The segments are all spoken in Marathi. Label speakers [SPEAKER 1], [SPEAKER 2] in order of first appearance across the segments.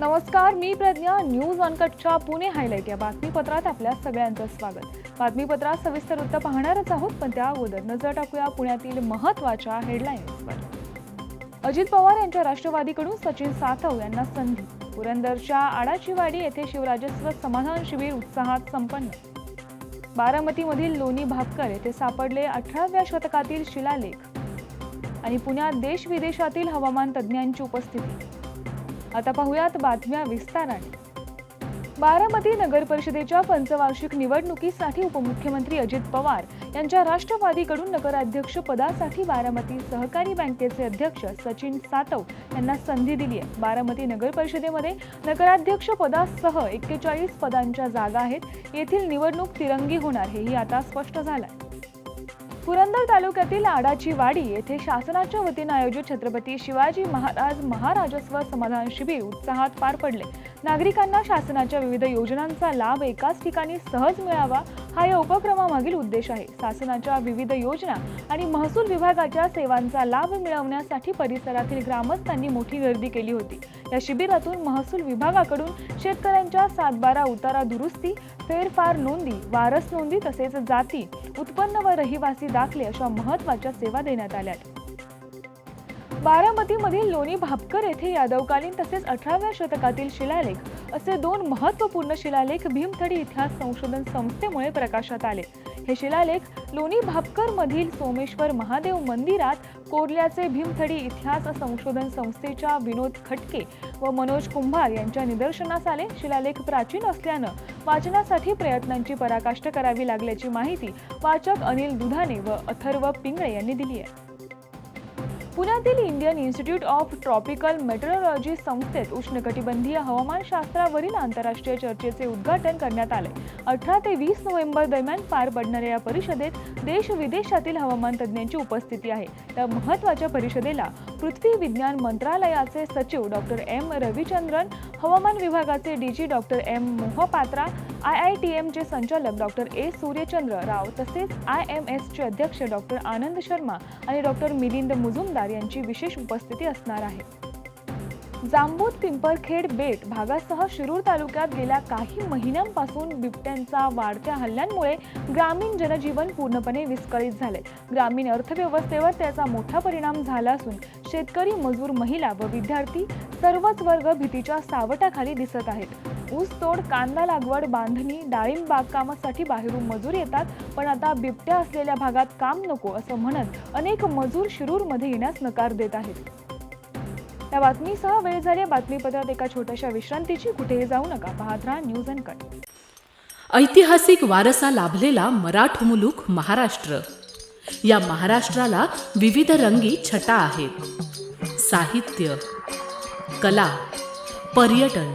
[SPEAKER 1] नमस्कार मी प्रज्ञा. न्यूज अनकटच्या पुणे हायलाईट या बातमीपत्रात आपल्या सगळ्यांचं स्वागत. बातमीपत्रात सविस्तर वृत्त पाहणारच आहोत पण त्या अगोदर नजर टाकूया पुण्यातील महत्त्वाच्या हेडलाईन्सवर अजित पवार यांच्या राष्ट्रवादीकडून सचिन सातव यांना संधी. पुरंदरच्या आडाचीवाडी येथे शिवराजस्व समाधान शिबिर उत्साहात संपन्न. बारामतीमधील लोणी भापकर येथे सापडले अठराव्या शतकातील शिलालेख. आणि पुण्यात देश विदेशातील हवामान तज्ज्ञांची उपस्थिती. आता पाहुयात बातम्या विस्ताराने. बारामती नगर परिषदेच्या पंचवार्षिक निवडणुकीसाठी उपमुख्यमंत्री अजित पवार यांच्या राष्ट्रवादीकडून नगराध्यक्ष पदासाठी बारामती सहकारी बँकेचे अध्यक्ष सचिन सातव यांना संधी दिली आहे. बारामती नगर परिषदेमध्ये नगराध्यक्ष पदासह एक्केचाळीस पदांच्या जागा आहेत. येथील निवडणूक तिरंगी होणार हेही आता स्पष्ट झालं आहे पुरंदर तालुक्यातील आडाची वाडी येथे शासनाच्या वतीनं आयोजित छत्रपती शिवाजी महाराज महाराजस्व समाधान शिबिर उत्साहात पार पडले. नागरिकांना शासनाच्या विविध योजनांचा लाभ एकाच ठिकाणी सहज मिळावा हा या उपक्रमामागील उद्देश आहे. शासनाच्या विविध योजना आणि महसूल विभागाच्या सेवांचा लाभ मिळवण्यासाठी परिसरातील ग्रामस्थांनी मोठी गर्दी केली होती. या शिबिरातून महसूल विभागाकडून शेतकऱ्यांच्या सातबारा उतारा दुरुस्ती फेरफार नोंदी वारस नोंदी तसेच जाती उत्पन्न व रहिवासी दाखले अशा महत्त्वाच्या सेवा देण्यात आल्या बारामतीमधील लोणी भापकर येथे यादवकालीन तसेच अठराव्या शतकातील शिलालेख असे दोन महत्त्वपूर्ण शिलालेख भीमथडी इतिहास संशोधन संस्थेमुळे प्रकाशात आले. हे शिलालेख लोणी भापकरमधील सोमेश्वर महादेव मंदिरात कोरल्याचे भीमथडी इतिहास संशोधन संस्थेच्या विनोद खटके व मनोज कुंभार यांच्या निदर्शनास आले. शिलालेख प्राचीन असल्यानं वाचनासाठी प्रयत्नांची पराकाष्ट करावी लागल्याची माहिती वाचक अनिल दुधाने व अथर्व पिंगळे यांनी दिली आहे. पुण्यातील Indian institute of tropical meteorology संस्थेत उष्णकटिबंधीय हवामानशास्त्रावरील आंतरराष्ट्रीय चर्चेचे उद्घाटन करण्यात आले. अठरा ते वीस नोव्हेंबर दरम्यान पार पडणाऱ्या या परिषदेत देश विदेशातील हवामान तज्ज्ञांची उपस्थिती आहे. त्या महत्त्वाच्या परिषदेला पृथ्वी विज्ञान मंत्रालयाचे सचिव डॉक्टर एम रविचंद्रन हवामान विभागाचे DG doctor M Mohapatra I I T एमचे संचालक डॉक्टर ए सूर्यचंद्र राव तसेच आय एम एसचे अध्यक्ष डॉक्टर आनंद शर्मा आणि डॉक्टर मिलिंद मुजुमदार यांची विशेष उपस्थिती असणार आहे. जांबूत पिंपळखेड बेट भागासह शिरूर तालुक्यात गेल्या काही महिन्यांपासून बिबट्यांचा वाढत्या हल्ल्यांमुळे ग्रामीण जनजीवन पूर्णपणे विस्कळीत झाले ग्रामीण अर्थव्यवस्थेवर त्याचा मोठा परिणाम झाला असून शेतकरी मजूर महिला व विद्यार्थी सर्वच वर्ग भीतीच्या सावटाखाली दिसत आहेत. ऊसतोड कांदा लागवड बांधणी डाळिंब बागकामासाठी बाहेरून मजूर येतात. पण आता बिबट्या असलेल्या भागात काम नको असं म्हणत अनेक मजूर शिरूरमध्ये येण्यास नकार देत आहेत. या बातमीसह वेळ झाली बातमीपत्रात एका छोट्याशा विश्रांतीची. कुठेही जाऊ नका. पाहत राहा न्यूज अँड कट.
[SPEAKER 2] ऐतिहासिक वारसा लाभलेला मराठ मुलूक महाराष्ट्र. या महाराष्ट्राला विविध रंगी छटा आहेत. साहित्य कला पर्यटन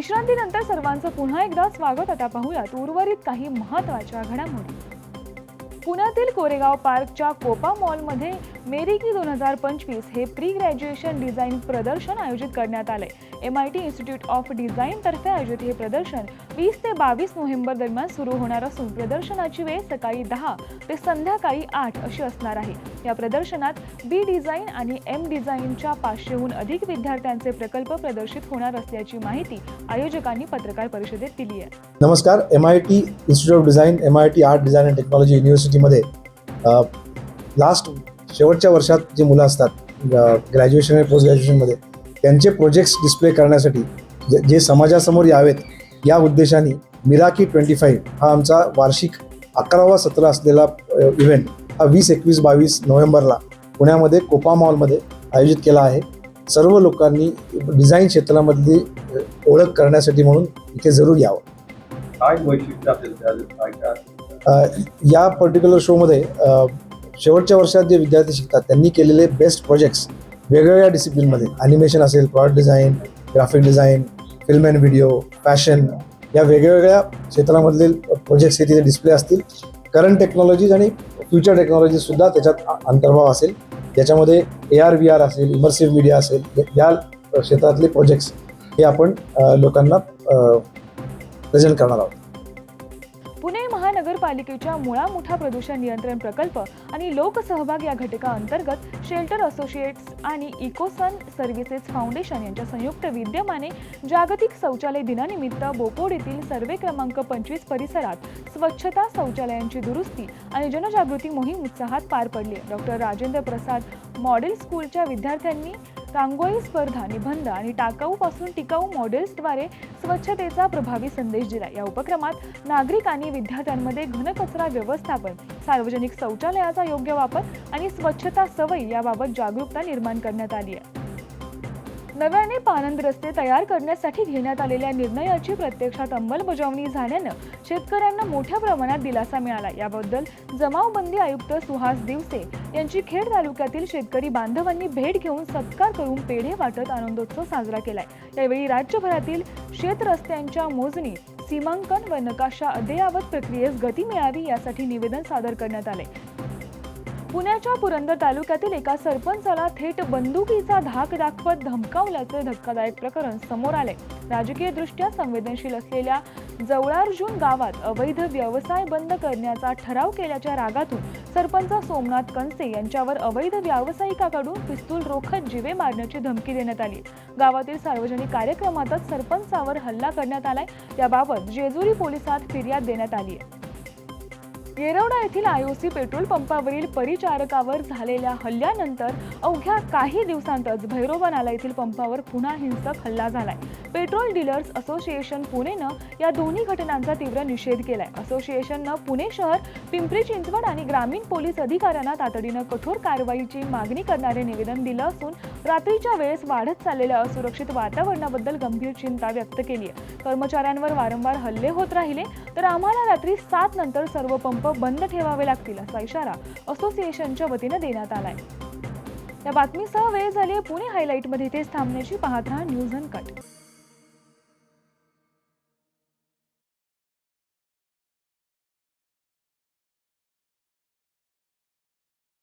[SPEAKER 1] विश्रांतीनंतर सर्वांचं पुन्हा एकदा स्वागत. आता पाहूयात उर्वरित काही महत्त्वाच्या घडामोडी. पुण्यातील कोरेगाव पार्कच्या कोपा मॉलमध्ये मेरिकी दोन हजार पंचवीस हे प्री ग्रॅज्युएशन डिझाईन प्रदर्शन आयोजित करण्यात आले. M I T institute of डिझाईनतर्फे आयोजित हे प्रदर्शन वीस ते बावीस नोव्हेंबर दरम्यान सुरू होणार असून प्रदर्शनाची वेळ सकाळी दहा ते संध्याकाळी आठ अशी असणार आहे. या प्रदर्शनात बी डिझाईन आणि एम डिझाईनच्या पाचशेहून अधिक विद्यार्थ्यांचे प्रकल्प प्रदर्शित होणार असल्याची माहिती आयोजकांनी पत्रकार परिषदेत दिली आहे.
[SPEAKER 3] नमस्कार M I T institute of design M I T art design and technology युनिव्हर्सिटीमध्ये last शेवटच्या वर्षात जे मुलं असतात ग्रॅज्युएशन आणि पोस्ट ग्रॅज्युएशनमध्ये त्यांचे प्रोजेक्ट्स डिस्प्ले करण्यासाठी जे जे समाजासमोर यावेत या उद्देशाने मिराकी ट्वेंटी फाईव्ह हा आमचा वार्षिक अकरावा सतरा असलेला इव्हेंट हा वीस एकवीस बावीस नोव्हेंबरला पुण्यामध्ये कोपा मॉलमध्ये आयोजित केला आहे. सर्व लोकांनी डिझाईन क्षेत्रामधली ओळख करण्यासाठी म्हणून इथे जरूर यावं.
[SPEAKER 4] काय वैशिष्ट्य
[SPEAKER 3] या पर्टिक्युलर शोमध्ये शेवटच्या वर्षात जे विद्यार्थी शिकतात त्यांनी केलेले बेस्ट प्रोजेक्ट्स वेगवेगळ्या डिसिप्लिनमध्ये ॲनिमेशन असेल product design graphic design film and video fashion या वेगवेगळ्या क्षेत्रामधले प्रोजेक्ट्स हे तिथे डिस्प्ले असतील. करंट टेक्नॉलॉजीज आणि फ्युचर टेक्नॉलॉजीजसुद्धा त्याच्यात अंतर्भाव असेल. ज्याच्यामध्ये ए आर व्ही आर असेल इमर्सिव्ह मीडिया असेल या क्षेत्रातले प्रोजेक्ट्स हे आपण लोकांना प्रेझेंट करणार आहोत.
[SPEAKER 1] पुणे महानगरपालिकेच्या मुळा मुठा प्रदूषण नियंत्रण प्रकल्प आणि लोकसहभाग या घटकाअंतर्गत शेल्टर असोसिएट्स आणि इकोसन सर्व्हिसेस फाउंडेशन यांच्या संयुक्त विद्यमाने जागतिक शौचालय दिनानिमित्त बोपोड येथील सर्वे क्रमांक पंचवीस परिसरात स्वच्छता शौचालयांची दुरुस्ती आणि जनजागृती मोहीम उत्साहात पार पडली. डॉक्टर राजेंद्र प्रसाद मॉडेल स्कूलच्या विद्यार्थ्यांनी रांगोळी स्पर्धा निबंध आणि टाकाऊपासून टिकाऊ मॉडेल्सद्वारे स्वच्छतेचा प्रभावी संदेश दिला. या उपक्रमात नागरिक आणि विद्यार्थ्यांमध्ये घनकचरा व्यवस्थापन सार्वजनिक शौचालयाचा योग्य वापर आणि स्वच्छता सवयी याबाबत जागरूकता निर्माण करण्यात आली आहे. नव्याने पानंद रस्ते तयार करण्यासाठी घेण्यात आलेल्या निर्णयाची प्रत्यक्षात अंमलबजावणी झाल्यानं शेतकऱ्यांना मोठ्या प्रमाणात दिलासा मिळाला. याबद्दल जमावबंदी आयुक्त सुहास दिवसे यांची खेड तालुक्यातील शेतकरी बांधवांनी भेट घेऊन सत्कार करून पेढे वाटत आनंदोत्सव साजरा केलाय. यावेळी राज्यभरातील शेतरस्त्यांच्या मोजणी सीमांकन व नकाशा अद्ययावत प्रक्रियेस गती मिळावी यासाठी निवेदन सादर करण्यात आले पुण्याच्या पुरंदर तालुक्यातील एका सरपंचाला थेट बंदुकीचा धाक दाखवत धमकावल्याचे धक्कादायक प्रकरण समोर आले राजकीय दृष्ट्या संवेदनशील असलेल्या जवळार्जुन गावात अवैध व्यवसाय बंद करण्याचा ठराव केल्याच्या रागातून सरपंच सोमनाथ कंसे यांच्यावर अवैध व्यावसायिकाकडून पिस्तूल रोखत जिवे मारण्याची धमकी देण्यात आली. गावातील सार्वजनिक कार्यक्रमातच सरपंचावर हल्ला करण्यात आलाय. याबाबत जेजुरी पोलिसात फिर्याद देण्यात आली आहे येरवडा येथील आयओसी पेट्रोल पंपावरील परिचारकावर झालेल्या हल्ल्यानंतर अवघ्या काही दिवसांतच भैरोबा नाला येथील पंपावर पुन्हा हिंसक हल्ला झालाय. पेट्रोल डीलर्स असोसिएशन पुणेनं या दोन्ही घटनांचा तीव्र निषेध केलाय. असोसिएशननं पुणे शहर पिंपरी चिंचवड आणि ग्रामीण पोलीस अधिकाऱ्यांना तातडीनं कठोर कारवाईची मागणी करणारे निवेदन दिलं असून रात्रीच्या वेळेस वाढत चाललेल्या असुरक्षित वातावरणाबद्दल गंभीर चिंता व्यक्त केली आहे कर्मचाऱ्यांवर वारंवार हल्ले होत राहिले तर आम्हाला रात्री सात नंतर सर्व पंप बंद ठेवावे लागतील असा इशारा असोसिएशनच्या वतीनं देण्यात आलाय. या बातमीसह वेळ झाली पुणे हायलाईटमध्ये इथेच थांबण्याची पाहत राहा न्यूज अन कट